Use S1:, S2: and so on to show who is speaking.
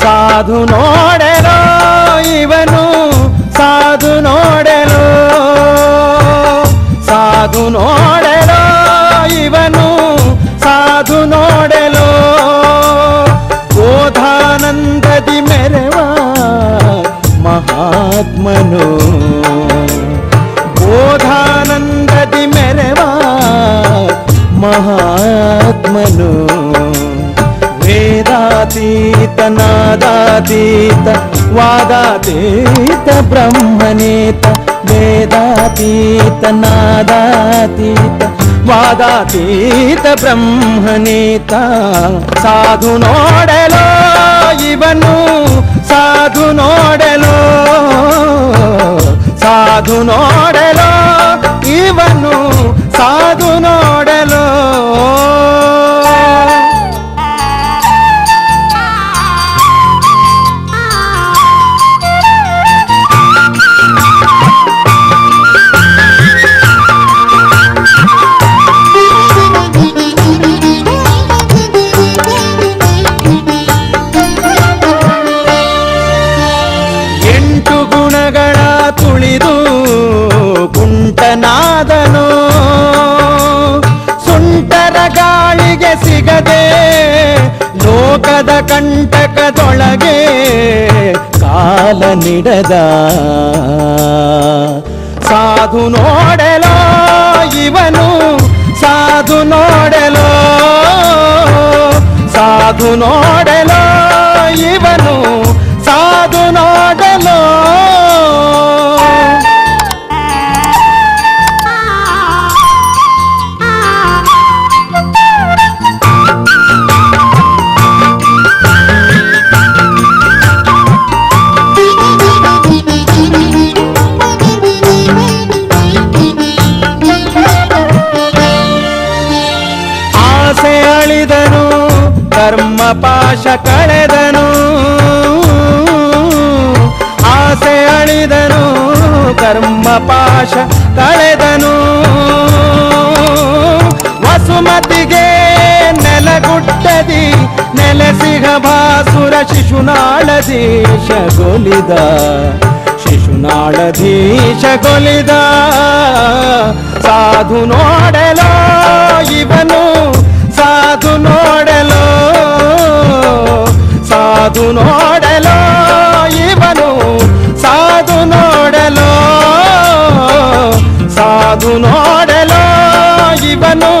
S1: ಸಾಧು ನೋಡೆಲೋ ವೇದಾತೀತ ನಾದಾತೀತ ವಾದಾತೀತ ಬ್ರಹ್ಮನೇತ ವೇದಾತೀತ ನಾದಾತೀತ ವಾದಾತೀತ ಬ್ರಹ್ಮನೇತ ಸಾಧು ನೋಡಲೋ ಇವನು ಸಾಧು ನೋಡಲೋ ಸಾಧು ನೋಡಲೋ ಎಂಟು ಗುಣಗಳ ತುಳಿದು ಕುಂಟನಾದನು. ಸುಂಟರ ಗಾಳಿಗೆ ಸಿಗದೆ ಲೋಕದ ಕಂಟಕದೊಳಗೆ ಕಾಲ ನಿಡದ. ಸಾಧು ನೋಡಲೋ ಇವನು ಆಸೆ ಅಳಿದನು, ಕರ್ಮ ಪಾಶ ಕಳೆದನು. ಆಸೆ ಅಳಿದನು, ಕರ್ಮ ಪಾಶ ಕಳೆದನು. ವಸುಮತಿಗೆ ನೆಲಗುಟ್ಟದಿ ನೆಲೆಸಿಹ ಭಾಸುರ ಶಿಶುನಾಳದೀಶ ಗೊಲಿದ ಶಿಶುನಾಳಧೀಶ ಗೊಲಿದ ಸಾಧು ನೋಡಲೋ, ಇವನು నోడలో ఇవను సాధు నోడలో సాధు నోడలో ఇవను.